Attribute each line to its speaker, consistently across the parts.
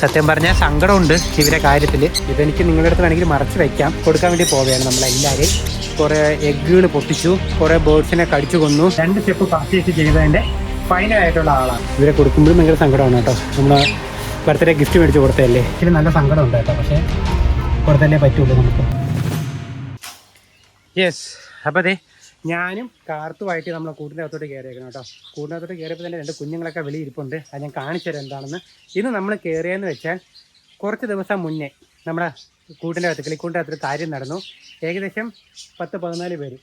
Speaker 1: സത്യം പറഞ്ഞാൽ സങ്കടമുണ്ട് ഇവരെ കാര്യത്തിൽ ഇതെനിക്ക് നിങ്ങളുടെ അടുത്ത് വേണമെങ്കിൽ മറച്ച് വെക്കാം. കൊടുക്കാൻ വേണ്ടി പോവുകയാണ് നമ്മളെല്ലാവരെയും കുറേ എഗ്ഗുകൾ പൊട്ടിച്ചു കുറേ ബേർഡ്സിനെ കടിച്ചു കൊന്നു. രണ്ട് സ്റ്റെപ്പ് പർച്ചേസ് ഫൈനൽ ആയിട്ടുള്ള ആളാണ്. ഇവരെ കൊടുക്കുമ്പോഴും ഭയങ്കര സങ്കടമാണ് കേട്ടോ. നമ്മൾ ബർത്ത്ഡേ ഗിഫ്റ്റ് മേടിച്ച് കൊടുത്തതല്ലേ? ഇതിന് നല്ല സങ്കടമുണ്ട് കേട്ടോ. പക്ഷേ കൊടുത്തല്ലേ പറ്റുള്ളൂ നമുക്ക്. യെസ് അപ്പോൾ അതെ ഞാനും കാർത്തുമായിട്ട് നമ്മളെ കൂട്ടിന്റെ അകത്തോട്ട് കയറിയേക്കണം കേട്ടോ. കൂട്ടിന്റെ അകത്തോട്ട് കയറിയപ്പോൾ തന്നെ രണ്ട് കുഞ്ഞുങ്ങളൊക്കെ വെളിയിരിപ്പുണ്ട് അത് ഞാൻ കാണിച്ചു തരാം എന്താണെന്ന് ഇന്ന് നമ്മൾ കയറിയെന്ന് വെച്ചാൽ കുറച്ച് ദിവസം മുന്നേ നമ്മുടെ കൂട്ടിന്റെ അകത്ത് കിളിക്കൂട്ടിന്റെ അകത്തൊരു കാര്യം നടന്നു. ഏകദേശം പത്ത് പതിനാല് പേര്.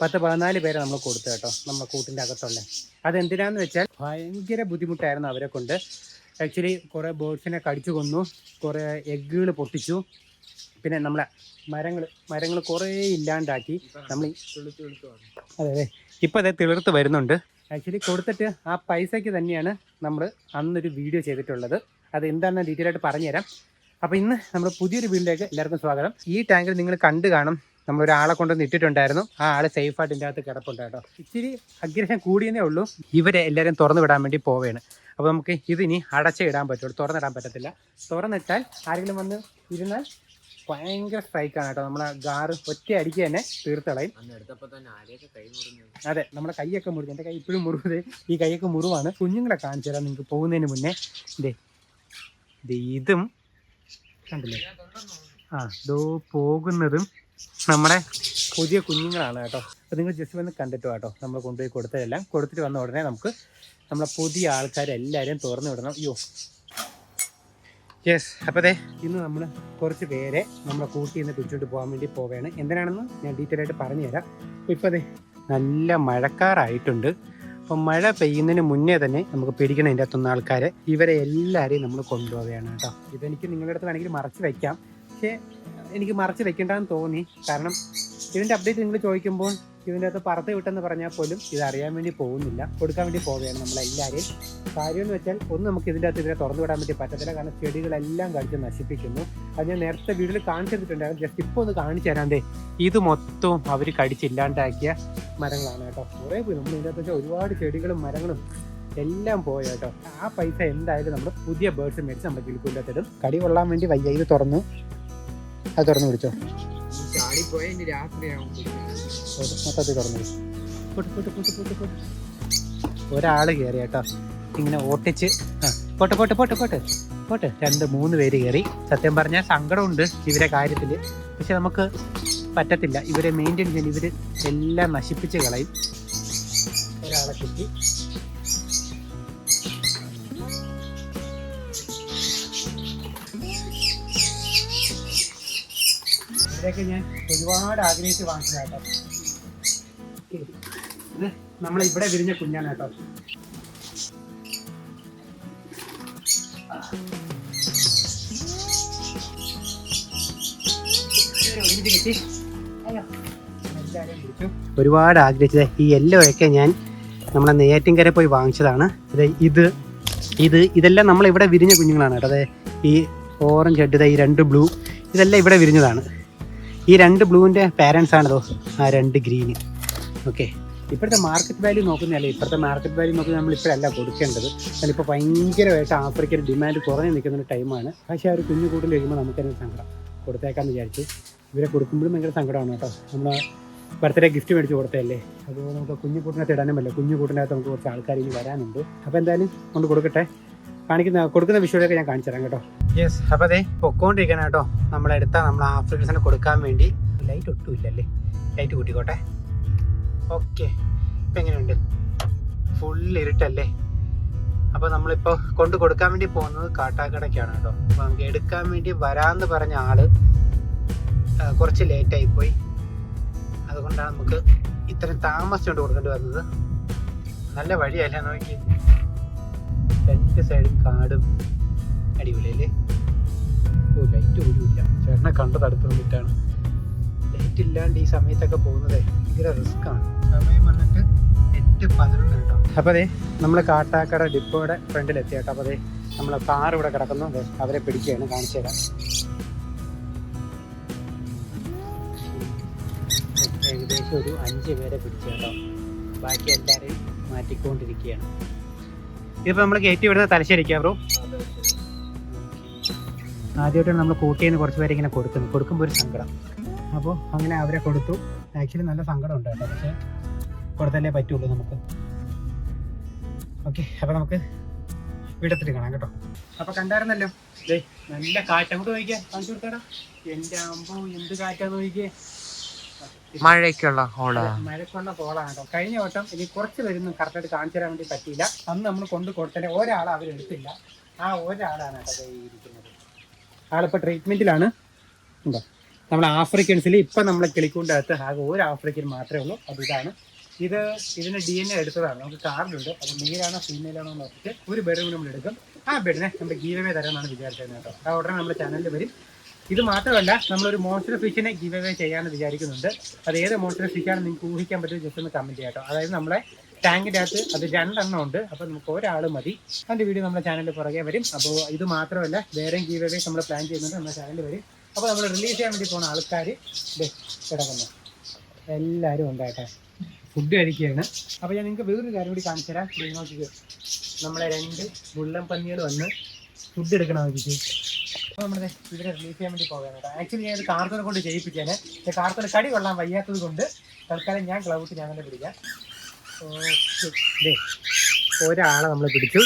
Speaker 1: പത്ത് പതിനാല് പേരെ നമ്മൾ കൊടുത്തു കേട്ടോ നമ്മുടെ കൂട്ടിന്റെ അകത്തുള്ള. അതെന്തിനാന്ന് വെച്ചാൽ ഭയങ്കര ബുദ്ധിമുട്ടായിരുന്നു അവരെ കൊണ്ട്. ആക്ച്വലി കുറേ ബേർഡ്സിനെ കടിച്ചു കൊന്നു കുറേ എഗ്ഗുകൾ പൊട്ടിച്ചു. പിന്നെ നമ്മളെ മരങ്ങൾ മരങ്ങൾ കുറേ ഇല്ലാണ്ടാക്കി നമ്മൾ അതെ അതെ. ഇപ്പം അതെ തിളർത്ത് വരുന്നുണ്ട്. ആക്ച്വലി കൊടുത്തിട്ട് ആ പൈസയ്ക്ക് തന്നെയാണ് നമ്മൾ അന്നൊരു വീഡിയോ ചെയ്തിട്ടുള്ളത്. അത് എന്താണെന്ന് ഡീറ്റെയിൽ ആയിട്ട് പറഞ്ഞുതരാം. അപ്പോൾ ഇന്ന് നമ്മൾ പുതിയൊരു വീട്ടിലേക്ക് എല്ലാവർക്കും സ്വാഗതം. ഈ ടാങ്കിൽ നിങ്ങൾ കണ്ടു കാണും നമ്മൾ ഒരാളെ കൊണ്ടുവന്ന് ഇട്ടിട്ടുണ്ടായിരുന്നു. ആ ആളെ സേഫായിട്ട് ഇതിന്റെ അകത്ത് കിടപ്പുണ്ട് കേട്ടോ. ഇച്ചിരി അഗ്രഹം കൂടിയതേ ഉള്ളൂ. ഇവരെ എല്ലാവരും തുറന്നു വിടാൻ വേണ്ടി പോവുകയാണ്. അപ്പോൾ നമുക്ക് ഇതിനി അടച്ചിടാൻ പറ്റുള്ളൂ. തുറന്നിടാൻ പറ്റത്തില്ല. തുറന്നിട്ടാൽ ആരെങ്കിലും വന്ന് ഇരുന്നാൽ ഭയങ്കര സ്ട്രൈക്കാണ് കേട്ടോ. നമ്മളെ ഗാറ് ഒറ്റ അടിക്ക് തന്നെ തീർത്തളയും. അതെ നമ്മുടെ കൈയൊക്കെ മുറിഞ്ഞു. എന്റെ കൈ ഇപ്പോഴും മുറിവ്. ഈ കൈയൊക്കെ മുറിവാണ്. കുഞ്ഞുങ്ങളെ കാണിച്ചു തരാം. നിങ്ങൾക്ക് പോകുന്നതിന് മുന്നേ. ഇതും കണ്ടില്ലേ? ആ ദോ പോകുന്നതും നമ്മുടെ പുതിയ കുഞ്ഞുങ്ങളാണ് കേട്ടോ. അപ്പോൾ നിങ്ങൾ ജസ്റ്റ് വന്ന് കണ്ടിട്ട് കേട്ടോ. നമ്മൾ കൊണ്ടുപോയി കൊടുത്തതെല്ലാം. കൊടുത്തിട്ട് വന്ന ഉടനെ നമുക്ക് നമ്മളെ പുതിയ ആൾക്കാരെല്ലാവരെയും തുറന്നു വിടണം. അയ്യോ യെസ് അപ്പതേ ഇന്ന് നമ്മൾ കുറച്ച് പേരെ നമ്മളെ കൂട്ടി നിന്ന് പിടിച്ചോണ്ട് പോകാൻ വേണ്ടി പോവുകയാണ് എന്തിനാണെന്ന് ഞാൻ ഡീറ്റെയിൽ ആയിട്ട് പറഞ്ഞുതരാം. ഇപ്പോൾ അതെ നല്ല മഴക്കാറായിട്ടുണ്ട്. അപ്പം മഴ പെയ്യുന്നതിന് മുന്നേ തന്നെ നമുക്ക് പിടിക്കണം ഇതിന്റെ അകത്തുനിന്ന് ആൾക്കാരെ. ഇവരെ എല്ലാവരെയും നമ്മൾ കൊണ്ടുപോവുകയാണ് കേട്ടോ. ഇതെനിക്ക് നിങ്ങളുടെ അടുത്ത് വേണമെങ്കിൽ മറച്ച് വെക്കാം. പക്ഷേ എനിക്ക് മറച്ച് വെക്കേണ്ടെന്ന് തോന്നി. കാരണം ഇതിന്റെ അപ്ഡേറ്റ് നിങ്ങൾ ചോദിക്കുമ്പോൾ ഇതിന്റെ അകത്ത് പറത്ത് വിട്ടെന്ന് പറഞ്ഞാൽ പോലും ഇത് അറിയാൻ വേണ്ടി പോകുന്നില്ല. കൊടുക്കാൻ വേണ്ടി പോവുകയാണ് നമ്മളെല്ലാവരെയും കാര്യം എന്ന് വെച്ചാൽ ഒന്നും നമുക്ക് ഇതിന്റെ അകത്ത് ഇതിനെ തുറന്നു വിടാൻ വേണ്ടി പറ്റത്തില്ല. കാരണം ചെടികളെല്ലാം കടിച്ച് നശിപ്പിക്കുന്നു. അത് ഞാൻ നേരത്തെ വീട്ടിൽ കാണിച്ചെടുത്തിട്ടുണ്ടായിരുന്നു ജസ്റ്റ് ഇപ്പോൾ ഒന്ന് കാണിച്ചു തരാൻ ദേ. ഇത് മൊത്തവും അവർ കടിച്ചില്ലാണ്ടാക്കിയ മരങ്ങളാണ് കേട്ടോ. കുറേ പോയി. നമ്മൾ ഇതിന്റെ അകത്ത് ഒരുപാട് ചെടികളും മരങ്ങളും എല്ലാം പോയി കേട്ടോ. ആ പൈസ എന്തായാലും നമ്മൾ പുതിയ ബേർഡ്സ് മേടിച്ച് നമ്മുടെ കിളിക്കൂലത്തിടും കടി കൊള്ളാൻ വേണ്ടി വയ്യ. ഇത് തുറന്നു. അത് തുറന്നു പിടിച്ചോ. മൊത്തത്തിൽ തുറന്നു ഒരാൾ കയറി കേട്ടോ. ഇങ്ങനെ ഓട്ടിച്ച്. ആ പോട്ട് പോട്ട് പോട്ട് പോട്ട്. പോട്ട്. രണ്ട് മൂന്ന് പേര് കയറി സത്യം പറഞ്ഞാൽ സങ്കടമുണ്ട് ഇവരെ കാര്യത്തിൽ. പക്ഷെ നമുക്ക് പറ്റത്തില്ല. ഇവരെ മെയിന്റെയിൻ ചെയ്യാൻ ഇവർ എല്ലാം നശിപ്പിച്ച് കളയും. ഒരാളെ കിട്ടി. ഇവരെയൊക്കെ ഞാൻ ഒരുപാട് ആഗ്രഹിച്ച് വാങ്ങിച്ചതാട്ടോ ഇത് നമ്മളെ ഇവിടെ വിരിഞ്ഞ കുഞ്ഞാണ് കേട്ടോ. ഒരുപാട് ആഗ്രഹിച്ചത്. ഈ യെല്ലോ ഒക്കെ ഞാൻ നമ്മളെ നെയ്യാറ്റിൻകര പോയി വാങ്ങിച്ചതാണ്. ഇത് ഇത് ഇത് ഇതെല്ലാം നമ്മളിവിടെ വിരിഞ്ഞ കുഞ്ഞുങ്ങളാണ് കേട്ടോ. അതെ ഈ ഓറഞ്ച് ഹെഡ് ഈ രണ്ട് ബ്ലൂ ഇതെല്ലാം ഇവിടെ വിരിഞ്ഞതാണ്. ഈ രണ്ട് ബ്ലൂവിന്റെ പാരൻസ് ആണതോ ആ രണ്ട് ഗ്രീന് ഓക്കെ ഇപ്പോഴത്തെ മാർക്കറ്റ് വാല്യൂ നോക്കുന്നതല്ലേ? ഇപ്പോഴത്തെ മാർക്കറ്റ് വാല്യൂ നോക്കുന്നത് നമ്മൾ ഇപ്പോഴല്ല കൊടുക്കേണ്ടത്. കാരണം ഇപ്പോൾ ഭയങ്കരമായിട്ട് ആഫ്രിക്കൻ ഡിമാൻഡ് കുറഞ്ഞു നിൽക്കുന്ന ഒരു ടൈമാണ് പക്ഷേ ആ ഒരു കുഞ്ഞു കൂടുതൽ കഴിയുമ്പോൾ നമുക്കതിന് സങ്കടം. കൊടുത്തേക്കാന്ന് വിചാരിച്ചു ഇവരെ കൊടുക്കുമ്പോഴും ഭയങ്കര സങ്കടമാണ് കേട്ടോ. നമ്മൾ ബർത്ത്ഡേ ഗിഫ്റ്റ് മേടിച്ച് കൊടുത്തതല്ലേ? അതുപോലെ നമുക്ക് കുഞ്ഞു കൂട്ടിനകത്ത് ഇടാനും പറ്റില്ല. കുഞ്ഞു കൂട്ടിനകത്ത് നമുക്ക് കുറച്ച് ആൾക്കാർ ഇനി വരാനുണ്ട്. അപ്പോൾ എന്തായാലും കൊണ്ട് കൊടുക്കട്ടെ. കാണിക്കുന്ന കൊടുക്കുന്ന വിഷയമൊക്കെ ഞാൻ കാണിച്ചു തരാം കേട്ടോ. യെസ് അപ്പോൾ അതെ പൊക്കോണ്ടിരിക്കണം കേട്ടോ. നമ്മളെടുത്ത നമ്മൾ ആഫ്രിക്കൻസിന് കൊടുക്കാൻ വേണ്ടി ലൈറ്റ് ഒട്ടും ഇല്ലല്ലേ ലൈറ്റ് കൂട്ടിക്കോട്ടെ. ഓക്കെ ഇപ്പം എങ്ങനെയുണ്ട്? ഫുൾ ഇരുട്ടല്ലേ? അപ്പോൾ നമ്മളിപ്പോൾ കൊണ്ട് കൊടുക്കാൻ വേണ്ടി പോകുന്നത് കാട്ടാക്കടയ്ക്കാണ് കേട്ടോ. അപ്പോൾ നമുക്ക് എടുക്കാൻ വേണ്ടി വരാമെന്ന് പറഞ്ഞ ആൾ കുറച്ച് ലേറ്റായി പോയി അതുകൊണ്ടാണ് നമുക്ക് ഇത്രയും താമസിച്ചുകൊണ്ട് കൊടുക്കേണ്ടി വന്നത്. നല്ല വഴിയല്ല നോക്കി? രണ്ട് സൈഡും കാടും അടിപൊളി അല്ലേ? ഓ ലൈറ്റ് പോലും ഇല്ല. ചേട്ടനെ കണ്ടത് അടുത്ത് വന്നിട്ടാണ്. ലൈറ്റ് ഇല്ലാണ്ട് ഈ സമയത്തൊക്കെ പോകുന്നത് ഭയങ്കര റിസ്ക് ആണ്. സമയം വന്നിട്ട് എട്ട് പതിനൊന്ന് കേട്ടോ. അപ്പോൾ അതെ നമ്മൾ കാട്ടാക്കട ഡിപ്പോയുടെ ഫ്രണ്ടിലെത്തി കേട്ടോ. അപ്പോൾ അതെ നമ്മളെ കാർ ഇവിടെ കിടക്കുന്നു. അതെ അവരെ പിടിക്കുകയാണ്. കാണിച്ചു തരാം. ഏകദേശം ഒരു അഞ്ച് പേരെ പിടിച്ചു കേട്ടോ. ബാക്കി എല്ലാവരെയും മാറ്റിക്കൊണ്ടിരിക്കുകയാണ്. ഇതിപ്പോൾ നമ്മൾ കയറ്റി വിടുന്ന തലശ്ശേരിക്കാ ബ്രോ ആദ്യമായിട്ടാണ് നമ്മൾ കൂട്ടിയിൽ നിന്ന് കുറച്ച് പേരെ ഇങ്ങനെ കൊടുക്കുന്നത്. കൊടുക്കുമ്പോൾ ഒരു സങ്കടം. അപ്പോൾ അങ്ങനെ അവരെ കൊടുത്തു. ആക്ച്വലി നല്ല സങ്കടം ഉണ്ട് കേട്ടോ. പക്ഷേ കൊടുത്തല്ലേ പറ്റുള്ളൂ നമുക്ക്. ഓക്കെ അപ്പോൾ നമുക്ക് വീടത്തിൽ കാണാം കേട്ടോ. അപ്പോൾ കണ്ടായിരുന്നല്ലോ? നല്ല കാറ്റ് അങ്ങോട്ട് നോക്കിയാ കാണിച്ചു കൊടുത്തേടാ എന്റെ അമ്പോ എന്ത് കാറ്റാന്ന് നോക്കിയേ
Speaker 2: മഴയ്ക്കുള്ള ഹോളാ.
Speaker 1: മഴയ്ക്കുള്ള കോളാണ് കേട്ടോ കഴിഞ്ഞ വട്ടം ഇനി കുറച്ച് പേരൊന്നും കറക്റ്റായിട്ട് കാണിച്ചു തരാൻ വേണ്ടി പറ്റിയില്ല. അന്ന് നമ്മൾ കൊണ്ട് കൊടുത്തല്ലേ ഒരാൾ അവരെടുത്തില്ല ആ ഒരാളാണ് കേട്ടോ ഇരിക്കുന്നത്. ആളിപ്പോൾ ട്രീറ്റ്മെന്റിലാണ് ഉണ്ടോ? നമ്മൾ ആഫ്രിക്കൻസിൽ ഇപ്പം നമ്മളെ കിളിക്കൂണ്ടകത്ത് ആകെ ഒരു ആഫ്രിക്കൻ മാത്രമേ ഉള്ളൂ. അത് ഇതാണ്. ഇത് ഇതിന് ഡി എൻ എ എടുത്തതാണ്. നമുക്ക് കാർഡുണ്ട് അത് മെയിലാണോ ഫീമെയിലാണോ നോക്കിയിട്ട് ഒരു ബെഡ്റൂം നമ്മൾ എടുക്കും. ആ ബെഡിനെ നമ്മുടെ ഗീവേ തരാമെന്നാണ് വിചാരിച്ചത് കേട്ടോ. ആ ഉടനെ നമ്മുടെ ചാനലിൽ വരും. ഇത് മാത്രമല്ല നമ്മളൊരു മോൺസ്റ്റർ ഫിഷിനെ ഗീവ് അവേ ചെയ്യാമെന്ന് വിചാരിക്കുന്നുണ്ട്. അത് ഏത് മോൺസ്റ്റർ ഫിഷാണ് നിങ്ങൾക്ക് ഊഹിക്കാൻ പറ്റുമോ ജസ്റ്റ് ഒന്ന് കമന്റ് ചെയ്യാട്ടോ. അതായത് നമ്മളെ ടാങ്കിന്റെ അകത്ത് അത് രണ്ടെണ്ണം ഉണ്ട്. അപ്പോൾ നമുക്ക് ഒരാൾ മതി. അതിന്റെ വീഡിയോ നമ്മുടെ ചാനലിൽ പുറകെ വരും. അപ്പോൾ ഇത് മാത്രമല്ല വേറെയും ഗീവ് അവേ നമ്മൾ പ്ലാൻ ചെയ്യുന്നുണ്ട് നമ്മുടെ ചാനലിൽ വരും. അപ്പോൾ നമ്മൾ റിലീസ് ചെയ്യാൻ വേണ്ടി പോകുന്ന ആൾക്കാർ കിടക്കുന്നു. എല്ലാവരും ഉണ്ടായിട്ടെ. ഫുഡ് കഴിക്കുകയാണ്. അപ്പോൾ ഞാൻ നിങ്ങൾക്ക് വേറൊരു കാര്യം കൂടി കാണിച്ചു തരാം. നോക്കിക്കോ. നമ്മളെ രണ്ട് മുള്ളൻ പന്നികൾ വന്ന് ഫുഡ് എടുക്കണം അപ്പോൾ നമ്മുടെ ഇവരെ റിലീസ് ചെയ്യാൻ വേണ്ടി പോകാനാണ് കേട്ടോ. ആക്ച്വലി ഞാൻ ഇത് കാർത്തനെ കൊണ്ട് ചെയ്യിപ്പിക്കാൻ കാർത്തന് കടി കൊള്ളാൻ വയ്യാത്തത് കൊണ്ട് തൽക്കാലം ഞാൻ ക്ലൗട്ട് ഞാൻ തന്നെ പിടിക്കാം ഒരാളെ നമ്മൾ പിടിച്ചു.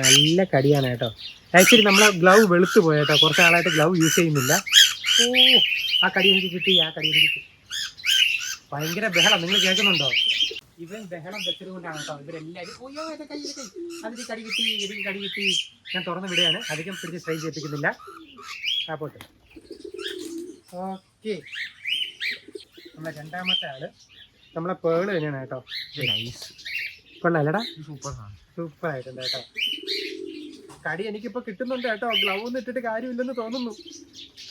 Speaker 1: നല്ല കടിയാണ് കേട്ടോ. ആക്ച്വലി നമ്മൾ ഗ്ലൗ വെളുത്ത് പോയ കേട്ടോ. കുറച്ച് ആളായിട്ട് ഗ്ലൗ യൂസ് ചെയ്യുന്നില്ല. ഓ ആ കടി എനിക്ക് കിട്ടി ആ കടി എനിക്ക് കിട്ടി. ഭയങ്കര ബഹളം. നിങ്ങൾ കേൾക്കുന്നുണ്ടോ? ഇവൻ ബഹളം വെച്ചത് കൊണ്ടാണ് കേട്ടോ ഇവരെല്ലാവരും ഓയ്യോ എന്റെ കൈ കൈ അതിന് കടി കിട്ടി എനിക്ക് കടി കിട്ടി. ഞാൻ തുറന്നു വിടുകയാണ്. അധികം പിടിച്ച് സ്ട്രെയിൻ ചെയ്യിപ്പിക്കുന്നില്ല. ആ പോട്ടെ. ഓക്കെ. നമ്മളെ രണ്ടാമത്തെ ആൾ നമ്മളെ പേൾ തന്നെയാണ് കേട്ടോ.
Speaker 2: നൈസ്
Speaker 1: കൊള്ളാലടാ.
Speaker 2: സൂപ്പർ ആണ്.
Speaker 1: സൂപ്പർ ആയിട്ടുണ്ട് കേട്ടോ. കടി എനിക്കിപ്പോ കിട്ടുന്നുണ്ട് കേട്ടോ. ഗ്ലൗ ഒന്നും ഇട്ടിട്ട് കാര്യമില്ലെന്ന് തോന്നുന്നു.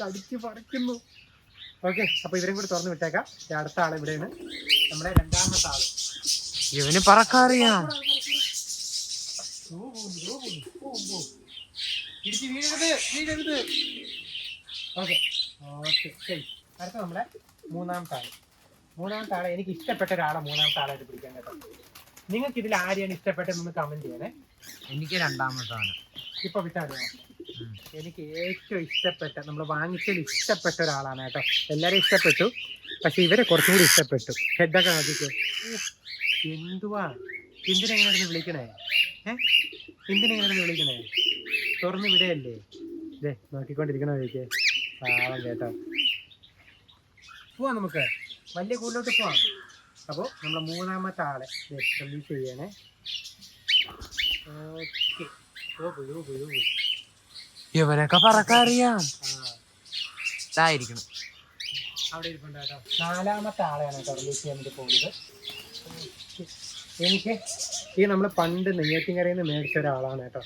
Speaker 1: കടിച്ച് പറിക്കുന്നു. ഓക്കെ അപ്പൊ ഇവരും കൂടി തുറന്നു വിട്ടേക്കാം. അടുത്ത ആളെ ഇവിടെയാണ്. നമ്മുടെ രണ്ടാമത്തെ ആൾ.
Speaker 2: ഇവന് പറക്കാറിയാം.
Speaker 1: അടുത്ത നമ്മളെ മൂന്നാമത്തെ ആൾ മൂന്നാമത്തെ ആളെ എനിക്ക് ഇഷ്ടപ്പെട്ട ഒരാളെ മൂന്നാമത്തെ ആളായിട്ട് പിടിക്കാൻ കേട്ടോ. നിങ്ങൾക്ക് ഇതിൽ ആരെയാണ് ഇഷ്ടപ്പെട്ടതെന്ന് കമന്റ് ചെയ്യണേ.
Speaker 2: എനിക്ക് രണ്ടാമത്താണ്
Speaker 1: ഇപ്പൊ വിട്ടാലോ. എനിക്ക് ഏറ്റവും ഇഷ്ടപ്പെട്ട നമ്മൾ വാങ്ങിച്ചതിൽ ഇഷ്ടപ്പെട്ട ഒരാളാണ് കേട്ടോ. എല്ലാവരും ഇഷ്ടപ്പെട്ടു. പക്ഷെ ഇവരെ കുറച്ചും കൂടി ഇഷ്ടപ്പെട്ടു. ഹെഡൊക്കെ നോക്കിക്കോ. എന്തുവാ? എന്തിനെങ്ങനെ വിളിക്കണേ? ഏ? എന്തിനെങ്ങനെ വിളിക്കണേ? തുറന്ന് വിടയല്ലേ? ഇതേ നോക്കിക്കൊണ്ടിരിക്കണോ ചോദിക്കേ പാവം കേട്ടോ പോവാം നമുക്ക്. വലിയ കൂടുതലോട്ട് പോവാം. അപ്പോൾ നമ്മളെ മൂന്നാമത്തെ ആളെ റിലീസ് ചെയ്യണേ. ഓക്കെ. ഓ പോയി ഓ പോയി ഓ പോയി.
Speaker 2: ഇവനൊക്കെ പറക്കാറിയാം ഇതായിരിക്കണം
Speaker 1: അവിടെ ഇരിപ്പുണ്ട് കേട്ടോ. നാലാമത്തെ ആളെയാണ് കേട്ടോ റിലീസ് ചെയ്യാൻ വേണ്ടി പോകുന്നത്. എനിക്ക് ഈ നമ്മൾ പണ്ട് നെയ്യാറ്റിൻകരയിൽ നിന്ന് മേടിച്ച ഒരാളാണ് കേട്ടോ.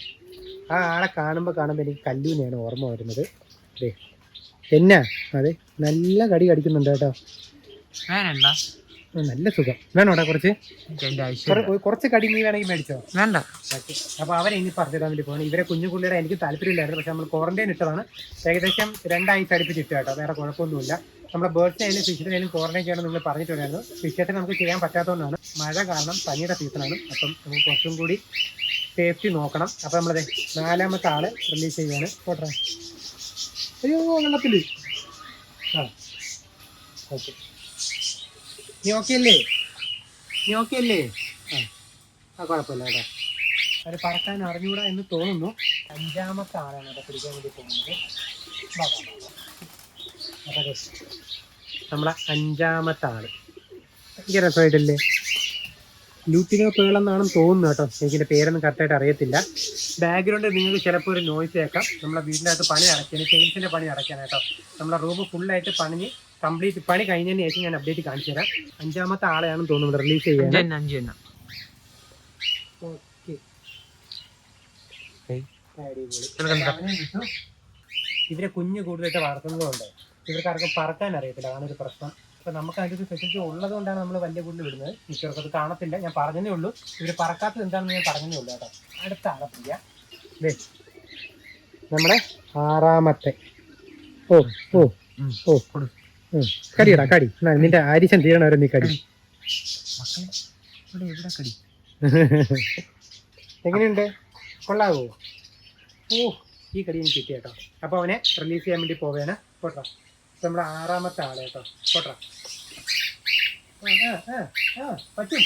Speaker 1: ആ ആളെ കാണുമ്പോൾ കാണുമ്പോൾ എനിക്ക് കല്ലൂനെയാണ് ഓർമ്മ വരുന്നത്. അതെ എന്നാ? അതെ നല്ല കടി കടിക്കുന്നുണ്ട് കേട്ടോ.
Speaker 2: വേണ്ട
Speaker 1: നല്ല സുഖം. വേണോടാ കുറച്ച്? കുറച്ച് കടി നീ വേണമെങ്കിൽ മേടിച്ചോ?
Speaker 2: വേണ്ട.
Speaker 1: അപ്പൊ അപ്പോൾ അവരെ ഇനി പറഞ്ഞിടാൻ വേണ്ടി പോകണം ഇവരെ കുഞ്ഞു പുള്ളിയുടെ എനിക്ക് താല്പര്യമില്ലായിരുന്നു. പക്ഷെ നമ്മൾ ക്വാറന്റൈൻ ഇട്ടതാണ്. ഏകദേശം രണ്ടാഴ്ച അടുപ്പിച്ച് ഇട്ടു കേട്ടോ. വേറെ കുഴപ്പമൊന്നുമില്ല. നമ്മുടെ ബേർഡ്സ് ആയാലും ഫിഷിനെ ആയാലും ചെയ്യണം നിങ്ങൾ പറഞ്ഞിട്ടുണ്ടായിരുന്നു. ഫിഷത്തെ നമുക്ക് ചെയ്യാൻ പറ്റാത്തതുകൊണ്ടാണ് മഴ കാരണം പനിയുടെ സീസണാണ് അപ്പം നമുക്ക് കുറച്ചും കൂടി സേഫ്റ്റി നോക്കണം. അപ്പം നമ്മളത് നാലാമത്തെ ആൾ റിലീസ് ചെയ്യാണ് പോട്ടെ. അയ്യോ വെള്ളത്തിൽ ആ. ഓക്കെ. നീ ഓക്കെ അല്ലേ? നീ ഓക്കെ അല്ലേ? ആ. ആ കുഴപ്പമില്ല കേട്ടോ. അത് പറക്കാൻ അറിഞ്ഞൂടാ എന്ന് തോന്നുന്നു. അഞ്ചാമത്തെ ആളാണ് അവിടെ പിടിക്കാൻ വേണ്ടി പോകുന്നത്. നമ്മളെ അഞ്ചാമത്തെ ആൾ ഭയങ്കര രസമായിട്ടല്ലേ? ലൂട്ടിനോ പേളെന്നാണെന്ന് തോന്നുന്നു കേട്ടോ. എനിക്കിന്റെ പേരൊന്നും കറക്റ്റായിട്ട് അറിയത്തില്ല. ബാക്ക്ഗ്രൗണ്ട് നിങ്ങൾക്ക് ചിലപ്പോൾ ഒരു നോയ്സ് കേൾക്കാം. നമ്മളെ വീടിനകത്ത് പണി അടയ്ക്കാൻ സെയിൽസിന്റെ പണി അടയ്ക്കാൻ കേട്ടോ. നമ്മളെ റൂം ഫുള്ളായിട്ട് പണിഞ്ഞ് കംപ്ലീറ്റ് പണി കഴിഞ്ഞതിന് ശേഷം ഞാൻ അപ്ഡേറ്റ് കാണിച്ചു തരാം. അഞ്ചാമത്തെ ആളെയാണെന്ന് തോന്നുന്നത് റിലീസ് ചെയ്യാൻ.
Speaker 2: അഞ്ച് തന്നെ
Speaker 1: ഓക്കെ. ഇവരെ കുഞ്ഞ് കൂടുതലായിട്ട് വളർത്തുന്നതുകൊണ്ട് ഇവർക്ക് ആർക്കും പറക്കാൻ അറിയത്തില്ല. അതാണ് ഒരു പ്രശ്നം. അപ്പൊ നമുക്ക് അതിന്റെ ഒരു ഫെസിലിറ്റി ഉള്ളത് കൊണ്ടാണ് നമ്മൾ വലിയ കൂടുതൽ വിടുന്നത്. മിക്കവർക്ക് അത് കാണത്തില്ല. ഞാൻ പറഞ്ഞതേ ഉള്ളൂ. ഇവർ പറക്കാത്തത് എന്താണെന്ന് ഞാൻ പറഞ്ഞതേ ഉള്ളൂ കേട്ടോ. അടുത്ത ദേ നമ്മുടെ ആറാമത്തെ. ഓ ഓ. ഓ. കടിയടാ കടി. നിന്റെ നിന്റെ തീരണ നീ കടി. എങ്ങനെയുണ്ട്? കൊള്ളാവോ? ഓ ഈ കടി എനിക്ക് കിട്ടിയ കേട്ടോ അപ്പോൾ അവനെ റിലീസ് ചെയ്യാൻ വേണ്ടി പോവുകയാണ് പോട്ടെ. നമ്മുടെ ആറാമത്തെ ആൾ കേട്ടോ. കോട്ടാ പറ്റും.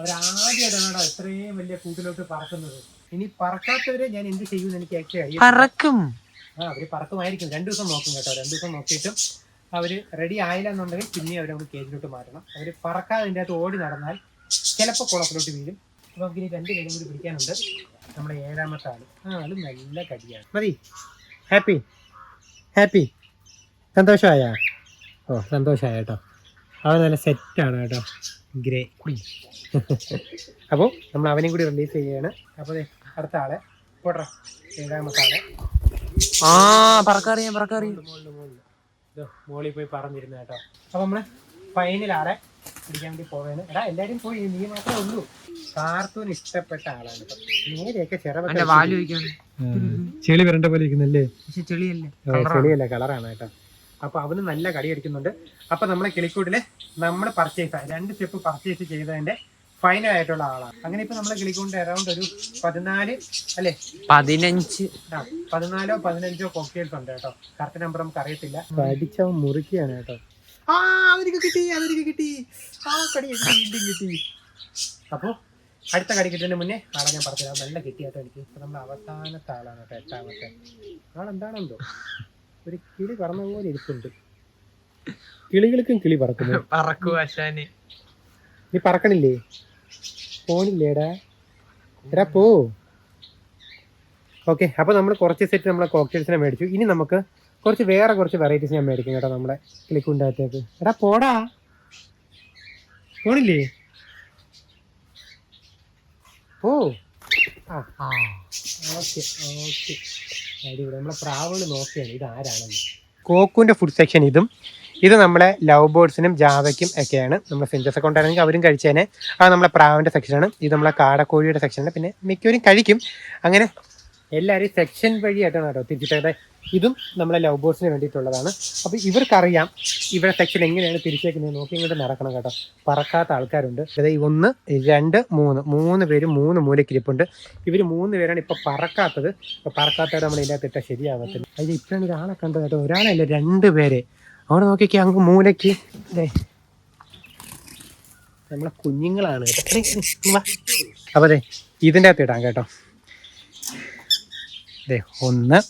Speaker 1: അവരാദ്യമായിട്ടാണ് ഇത്രയും വലിയ കൂട്ടിലോട്ട് പറക്കുന്നത്. ഇനി പറക്കാത്തവരെ ഞാൻ എന്ത് ചെയ്യുമെന്ന് എനിക്ക് ആക്ച്വലി
Speaker 2: പറക്കും.
Speaker 1: ആ അവർ പറക്കുമായിരിക്കും. രണ്ടു ദിവസം നോക്കും കേട്ടോ. രണ്ടു ദിവസം നോക്കിയിട്ടും അവർ റെഡി ആയില്ല എന്നുണ്ടെങ്കിൽ പിന്നെ അവർ നമുക്ക് കേജിലോട്ട് മാറ്റണം. അവർ പറക്കാതെ അതിന്റെ അകത്ത് ഓടി നടന്നാൽ ചിലപ്പോൾ കുളത്തിലോട്ട് വീഴും. അപ്പൊ നമുക്ക് ഇനി രണ്ട് പേരും കൂടി പിടിക്കാനുണ്ട്. നമ്മുടെ ഏഴാമത്തെ ആൾ. ആ ആൾ നല്ല കടിയാണ്. മതി. ഹാപ്പി ഹാപ്പി സന്തോഷമായ ഓ സന്തോഷമായ കേട്ടോ. അവൻ നല്ല സെറ്റാണ് കേട്ടോ. ഗ്രേ അപ്പോൾ നമ്മൾ അവനെയും കൂടി റിലീസ് ചെയ്യുകയാണ്. അപ്പോൾ ദേ അടുത്ത ആളെ. പോട്ടെ. ഏഴാമത്തെ ആളെ
Speaker 2: ആ പറക്കറിയാം പറക്കറിയാം
Speaker 1: മോളിൽ പോയി പറഞ്ഞിരുന്നു കേട്ടോ. അപ്പോൾ നമ്മൾ ഫൈനൽ ആളെ പിടിക്കാൻ വേണ്ടി പോവാണ്. എടാ എല്ലാരും പോയി. നീ മാത്രമേ ഉള്ളൂ. കാർട്ടൂൺ ഇഷ്ടപ്പെട്ട ആളാണ് നേരെയൊക്കെ
Speaker 2: ചെറുപ്പം
Speaker 1: ചെളി വരണ്ട പോലെ ഇരിക്കുന്നല്ലേ?
Speaker 2: ചെളിയല്ല?
Speaker 1: കളറാണ് കേട്ടോ. അപ്പൊ അവന് നല്ല കടി അടിക്കുന്നുണ്ട്. അപ്പൊ നമ്മളെ കിളിക്കൂട്ടിൽ നമ്മൾ പർച്ചേസ് രണ്ട് സ്റ്റെപ്പ് പർച്ചേസ് ചെയ്തതിന്റെ ഫൈനൽ ആയിട്ടുള്ള ആളാണ്. അങ്ങനെ ഇപ്പൊ നമ്മളെ കിളിക്കൂട്ടിന്റെ അറൗണ്ട് ഒരു പതിനാല് അല്ലെ?
Speaker 2: പതിനഞ്ച്.
Speaker 1: ആ, പതിനാലോ പതിനഞ്ചോ കോക്ടെയിൽസ് ഉണ്ട് കേട്ടോ. കറക്റ്റ് നമ്പർ നമുക്ക് അറിയത്തില്ല. കടിച്ചവൻ മുറിക്കുകയാണ് കേട്ടോ. ആ അവർക്ക് കിട്ടി അവർക്ക് കിട്ടി. ആ കടി വീണ്ടും കിട്ടി. അപ്പോൾ അടുത്ത കടി കിട്ടുന്നതിന് മുന്നേ ആളെ ഞാൻ പറഞ്ഞുതരാം. നല്ല കിട്ടിയാട്ടോ എനിക്ക്. ഇപ്പൊ നമ്മുടെ അവസാനത്തെ ആളാണ് കേട്ടോ എട്ടാമത്തെ. ആളെന്താണെന്തോ ഒരു കിളി പറന്ന പോലെ ഇരിപ്പുണ്ട്. കിളികൾക്കും കിളി പറക്കുന്നു.
Speaker 2: പറക്കൂ അശാന്
Speaker 1: നീ പറക്കണില്ലേ? പോണില്ലേടാ. എടാ പോ. ഓക്കെ അപ്പോൾ നമ്മൾ കുറച്ച് സെറ്റ് നമ്മളെ കോക്ടെയിൽസിനെ മേടിച്ചു. ഇനി നമുക്ക് കുറച്ച് വേറെ കുറച്ച് വെറൈറ്റീസ് ഞാൻ മേടിക്കും കേട്ടോ നമ്മുടെ ക്ലിക്കുന്റെ അകത്തേക്ക് എടാ പോടാ. പോണില്ലേ? ഓ ആ. Okay okay. അടിപൊളി. നമ്മളെ ഇത് കോക്കുവിന്റെ ഫുഡ് സെക്ഷൻ ഇതും ഇത് നമ്മളെ ലവ് ബേർഡ്സിനും ജാവയ്ക്കും ഒക്കെയാണ്. നമ്മുടെ സെഞ്ചസ് ഒക്കെ ഉണ്ടായിരുന്നെങ്കിൽ അവരും കഴിച്ചേനെ. അത് നമ്മളെ പ്രാവിന്റെ സെക്ഷനാണ് ഇത് നമ്മളെ കാടക്കോഴിയുടെ സെക്ഷനാണ് പിന്നെ മിക്കവരും കഴിക്കും. അങ്ങനെ എല്ലാവരും സെക്ഷൻ വഴിയായിട്ടാണ് കേട്ടോ തിരിച്ചിട്ടേ ഇതും നമ്മളെ ലവ് ബോർഡ്സിന് വേണ്ടിയിട്ടുള്ളതാണ്. അപ്പോൾ ഇവർക്കറിയാം ഇവരുടെ സെക്ഷൻ എങ്ങനെയാണ് തിരിച്ചേക്കുന്നത്. നോക്കി ഇങ്ങോട്ട് നടക്കണം കേട്ടോ. പറക്കാത്ത ആൾക്കാരുണ്ട്. അതായത് ഒന്ന് രണ്ട് മൂന്ന്. മൂന്ന് പേര് മൂന്ന് മൂലക്കിരിപ്പുണ്ട്. ഇവർ മൂന്ന് പേരാണ് ഇപ്പൊ പറക്കാത്തത്. ഇപ്പൊ പറക്കാത്തവരെ നമ്മൾ ഇതിനകത്ത് ഇട്ടാൽ ശരിയാവത്തില്ല. അതിൽ ഇപ്പോഴാണ് ഒരാളെ കണ്ടത് കേട്ടോ. ഒരാളല്ല രണ്ട് പേരെ. അവിടെ നോക്കിയൊക്കെ അങ്ങ് മൂലയ്ക്ക്. നമ്മളെ കുഞ്ഞുങ്ങളാണ് കേട്ടോ. എടീ, വാ. അപ്പൊ അതെ ഇതിന്റെ അകത്ത് ഇടാം കേട്ടോ. ദേ ഒന്ന്.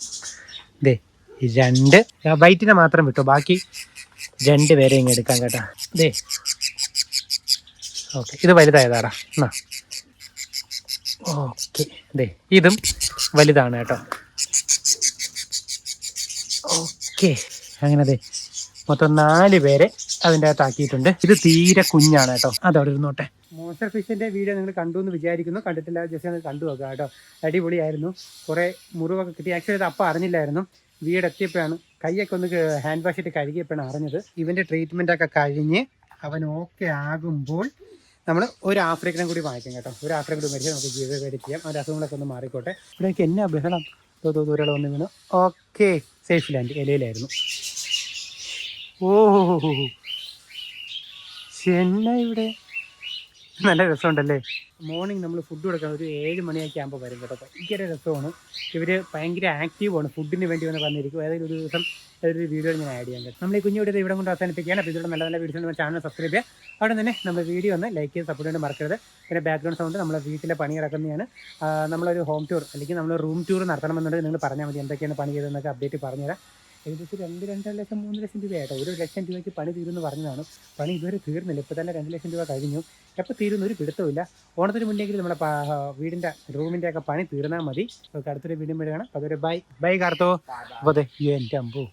Speaker 1: ദേ രണ്ട്. വൈറ്റിനെ മാത്രം വിട്ടു. ബാക്കി രണ്ട് പേരെ ഇങ്ങ് എടുക്കാം കേട്ടോ. ദേ. ഓക്കെ ഇത് വലുതായതാടാ. എന്നാ ഓക്കെ ദേ ഇതും വലുതാണ് കേട്ടോ. ഓക്കെ അങ്ങനെ ദേ. മൊത്തം നാല് പേരെ അതിന്റെ അകത്താക്കിയിട്ടുണ്ട്. ഇത് തീരെ കുഞ്ഞാണ് കേട്ടോ. അതവിടെ ഇരുന്നോട്ടെ. മോൺസ്റ്റർ ഫിഷിന്റെ വീഡിയോ നിങ്ങൾ കണ്ടു എന്ന് വിചാരിക്കുന്നു. കണ്ടിട്ടില്ല ജസ്റ്റ് ഒന്ന് കണ്ടു നോക്കുക കേട്ടോ. അടിപൊളിയായിരുന്നു. കുറേ മുറിവൊക്കെ കിട്ടി. ആക്ച്വലി അത് അപ്പം അറിഞ്ഞില്ലായിരുന്നു. വീട് എത്തിയപ്പോഴാണ് കൈയൊക്കെ ഒന്ന് ഹാൻഡ് വാഷ് ഇട്ട് കഴുകിയപ്പോഴാണ് അറിഞ്ഞത്. ഇവന്റെ ട്രീറ്റ്മെന്റ് ഒക്കെ കഴിഞ്ഞ് അവൻ ഓക്കെ ആകുമ്പോൾ നമ്മൾ ഒരു ആഫ്രിക്കനും കൂടി വാങ്ങിക്കും കേട്ടോ. ഒരു ആഫ്രിക്കൻ കൂടി മരിച്ചാൽ നമുക്ക് ജീവിത പേര് ചെയ്യാം. അവന്റെ അസുഖങ്ങളൊക്കെ ഒന്ന് മാറിക്കോട്ടെ. ഇവിടേക്ക് എന്നാ ബഹളം? ദോ ദോ ഒന്ന് വീണു. ഓക്കെ സേഫ് ലാൻഡ് ഇലയിലായിരുന്നു. ഓ ചെന്നൈ ഇവിടെ. നല്ല രസമുണ്ടല്ലേ? മോർണിംഗ് നമ്മൾ ഫുഡ് കൊടുക്കാൻ ഒരു ഏഴ് മണിയൊക്കെ ആകുമ്പോൾ വരും കേട്ടോ. ഭയങ്കര രസമാണ്. ഇവർ ഭയങ്കര ആക്റ്റീവാണ് ഫുഡിന് വേണ്ടി വന്ന് വന്നിരിക്കും ഏതെങ്കിലും ഒരു ദിവസം ഒരു വീഡിയോ ഞാൻ ആഡ് ചെയ്യാൻ നമ്മൾ ഈ കുഞ്ഞു വീഡിയോ ഇവിടെ കൊണ്ട് അവസാനിപ്പിക്കുകയാണ്. അപ്പോൾ ഇതിലൂടെ നല്ല നല്ല വീഡിയോസ് ചാനൽ സബ്സ്ക്രൈബ് ചെയ്യുക. അവിടെ തന്നെ നമ്മൾ വീഡിയോ ഒന്ന് ലൈക്ക് ചെയ്ത് സപ്പോർട്ട് ചെയ്യാൻ മറക്കരുത്. പിന്നെ ബാക്ക്ഗ്രൗണ്ട് സൗണ്ട് നമ്മളെ വീട്ടിലെ പണി ഇറക്കുന്നതാണ് നമ്മളൊരു ഹോം ടൂർ അല്ലെങ്കിൽ നമ്മൾ റൂം ടൂർ നടത്തണമെന്നുണ്ടെങ്കിൽ നിങ്ങൾ പറഞ്ഞാൽ മതി എന്തൊക്കെയാണ് പണി ചെയ്തതെന്നൊക്കെ അപ്ഡേറ്റ് പറഞ്ഞുതരാം. ഏകദേശം രണ്ട് രണ്ടര ലക്ഷം മൂന്ന് ലക്ഷം രൂപയായിട്ടോ ഒരു ലക്ഷം രൂപയ്ക്ക് പണി തീരുമെന്ന് പറഞ്ഞതാണ്. പണി ഇതുവരെ തീർന്നില്ല. ഇപ്പോൾ തന്നെ രണ്ട് ലക്ഷം രൂപ കഴിഞ്ഞു. എപ്പോൾ തീരുന്ന ഒരു പിടുത്തമില്ല ഓണത്തിന് മുന്നെങ്കിലും നമ്മുടെ വീടിന്റെ റൂമിന്റെ ഒക്കെ പണി തീർന്നാൽ മതി. അടുത്തൊരു വീടും വരികയാണ് അതൊരു ബൈ. ബൈ കാർത്തോ. അപ്പോൾ അതെ എന്റെ അമ്പോ.